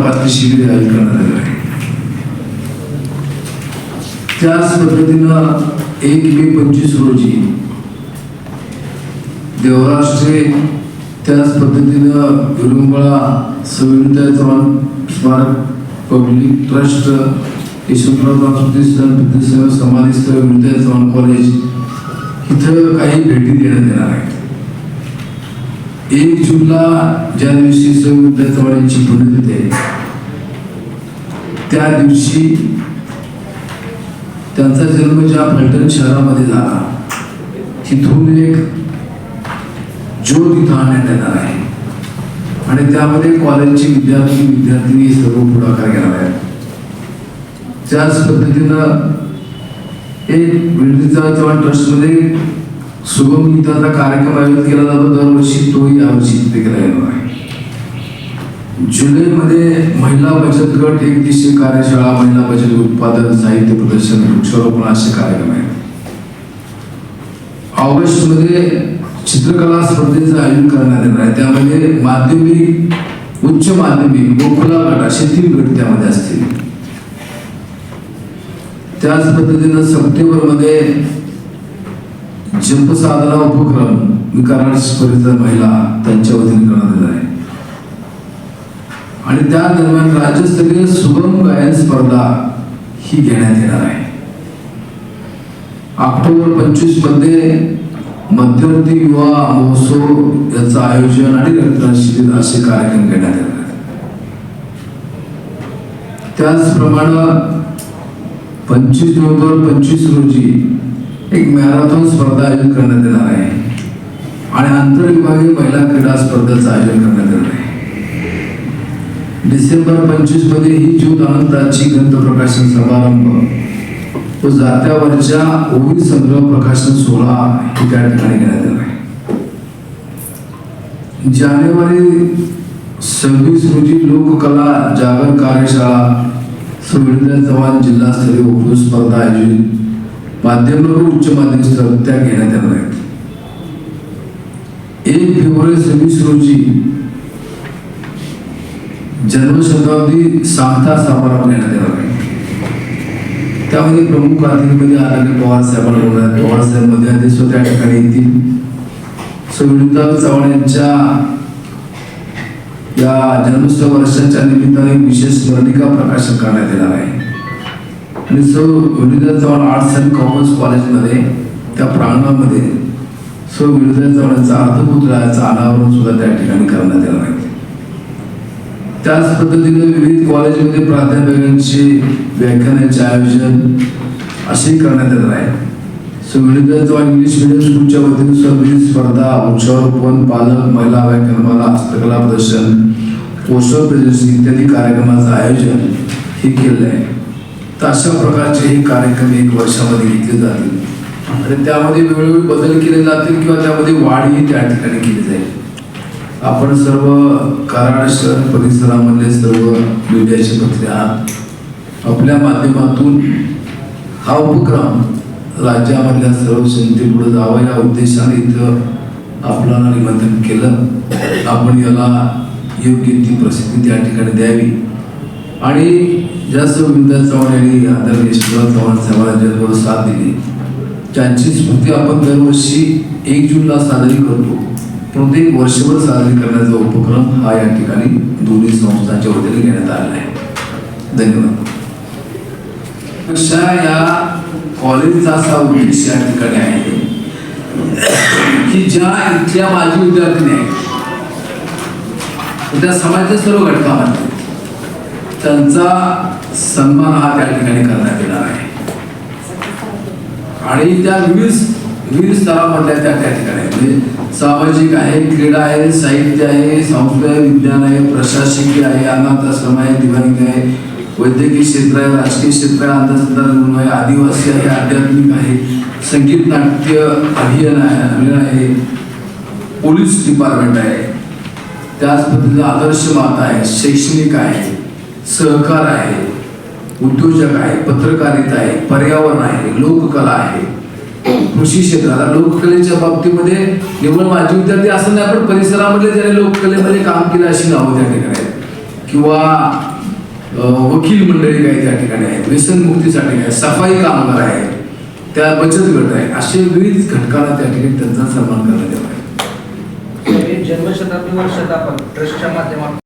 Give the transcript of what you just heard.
पात्र शिबिर आयोजित करण्यात आलं. आहे त्याच पद्धतीनं एक मे पंचवीस रोजी देवराष्ट्रे त्याच पद्धतीनं विरुंबळा सविता चव्हाण स्मारक पब्लिक ट्रस्ट यशवंतराव सांस्कृतिक प्रतिष्ठान समाधिस्थ विद्या चव्हाण कॉलेज इथं काही भेटी देण्यात येणार आहे एक जूनला ज्या दिवशी सविता पुण्यतिथी आहे त्या दिवशी त्यांचा जन्म ज्या फलटण शहरामध्ये झाला तिथून एक ज्योत इथं आणण्यात येणार आहे. आणि त्यामध्ये कॉलेजचे विद्यार्थी विद्यार्थिनी सर्व पुढाकार घेणार आहेत. त्याच पद्धतीनं एक विडीचा चव्हाण ट्रस्टमध्ये सुगम गीताचा कार्यक्रम आयोजित केला जातो दरवर्षी तोही आमची तिथे केला येणार आहे जुलैमध्ये महिला बचत गट एक दिवसीय कार्यशाळा महिला बचत उत्पादन साहित्य प्रदर्शन वृक्षारोपण असे कार्यक्रम आहेत. ऑगस्टमध्ये चित्रकला स्पर्धेचं आयोजन करण्यात येणार आहे. त्यामध्ये माध्यमिक उच्च माध्यमिक गोकुला गट असे तीन गट त्यामध्ये असतील. त्याच पद्धतीनं सप्टेंबरमध्ये जप साधना उपक्रम मी स्पर्धेचा महिला त्यांच्या वतीने करण्यात आला आहे. आणि त्या दरम्यान राज्यस्तरीय सुगम गायन स्पर्धा ही घेण्यात येणार आहे. ऑक्टोबर पंचवीसमध्ये मध्यवर्ती युवा महोत्सव याचं आयोजन आणि रक्तदान शिबिर असे कार्यक्रम घेण्यात येणार त्याचप्रमाणे पंचवीस नोव्हेंबर पंचवीस रोजी एक मॅरेथॉन स्पर्धा आयोजित करण्यात येणार आहे. आणि आंतरविभागीय महिला क्रीडा स्पर्धेचं आयोजन करण्यात येणार आहे. डिसेंबर पंचवीसमध्ये ही ज्योत आनंदाची ग्रंथ प्रकाशन समारंभ व जात्यावरच्या ओवी संग्रह प्रकाशन सोहळा हे त्या ठिकाणी घेण्यात येणार आहे. जानेवारी सव्वीस रोजी लोककला जागर कार्यशाळा सुविधा चव्हाण जिल्हास्तरीय उपयोग स्पर्धा आयोजित माध्यमिक व उच्च माध्यमिक स्तर त्या घेण्यात येणार आहेत. एक फेब्रुवारी सव्वीस रोजी जन्मशताब्दी सांगता समारंभ घेण्यात येणार आहे. त्यामध्ये प्रमुख अतिथीमध्ये आदरणीय पवार साहेबांना बोलणार पवार साहेबमध्ये आधी त्या ठिकाणी येतील. सुविधा चव्हाण यांच्या या जन्मोत्सव वर्षाच्या निमित्ताने विशेष स्मरणिका प्रकाशन करण्यात येणार आहे. आणि सौ विरुद्ध चव्हाण आर्ट्स अँड कॉमर्स कॉलेजमध्ये त्या प्रांगणामध्ये सौ विरुद्ध चव्हाणांचा अर्धपुतळ्याचं अनावरण सुद्धा त्या ठिकाणी करण्यात येणार आहे. त्याच पद्धतीने विविध कॉलेजमध्ये प्राध्यापकांचे व्याख्यानाचे आयोजन असे करण्यात येणार आहे. सो विरुद्ध चव्हाण इंग्लिश मिडियम स्कूलच्या वतीने सर्व स्पर्धा वृक्षारोपण पालक महिला व्याख्यानमाला हस्तकला प्रदर्शन पोस्टर प्रेझेन्सी इत्यादी कार्यक्रमाचं आयोजन हे केलं आहे. तर अशा प्रकारचे हे कार्यक्रम एक वर्षामध्ये घेतले जातील. आणि त्यामध्ये वेळोवेळी बदल केले जातील किंवा त्यामध्ये वाढही त्या ठिकाणी केली जाईल. आपण सर्व कराड शहर परिसरामधले सर्व मीडियाचे पत्रे आहात. आपल्या माध्यमातून हा उपक्रम राज्यामधल्या सर्व जनतेपुढे जावा या उद्देशाने इथं आपल्याला निमंत्रण केलं. आपण याला योग्य ती प्रसिद्धी त्या ठिकाणी द्यावी. आणि जास्त विद्या चव्हाण यांनी आदरणीय यशवंतराव चव्हाण साहेबांना साथ दिली. त्यांची स्मृती आपण दरवर्षी एक जूनला साजरी करतो परंतु एक वर्षभर साजरी करण्याचा उपक्रम हा या ठिकाणी दोन्ही संस्थांच्या वतीने घेण्यात आलेला आहे. धन्यवाद. अशा या कॉलेजचा असा उद्देश या ठिकाणी आहे की ज्या इथल्या माजी विद्यार्थीने आहेत त्या समाजाच्या सर्व घटकामध्ये त्यांचा सन्मान हा त्या ठिकाणी करण्यात येणार आहे. आणि त्या विविध विविध स्तरामधल्या त्या त्या ठिकाणी म्हणजे सामाजिक आहे क्रीडा आहे साहित्य आहे संस्कृत आहे विज्ञान आहे प्रशासकीय आहे अनाथ आश्रम आहे दिवाणी आहे वैद्यकीय क्षेत्र आहे राजकीय क्षेत्र आहे अंधश्रद्धा निर्मूलन आहे आदिवासी आहे आध्यात्मिक आहे संगीत नाट्य अभियान आहे अभियान आहे पोलीस डिपार्टमेंट आहे. त्याच पद्धतीने आदर्श माता आहे शैक्षणिक आहे. सहकार आहे उद्योजक आहे पत्रकारिता आहे पर्यावरण आहे लोककला आहे. कृषी क्षेत्राला लोककलेच्या बाबतीमध्ये निवड माझी विद्यार्थी असं नाही पण परिसरामध्ये ज्याने लोककलेमध्ये काम केलं अशी नावं त्या ठिकाणी आहेत. किंवा वकील मंडळी काही त्या ठिकाणी आहेत व्यसनमुक्तीसाठी आहे सफाई कामगार आहे त्या बचत गट आहे असे विविध घटकाला त्या ठिकाणी त्यांचा सन्मान करण्यात आला आहे जन्मशताब्दी वर्षात आपण ट्रस्टच्या माध्यमातून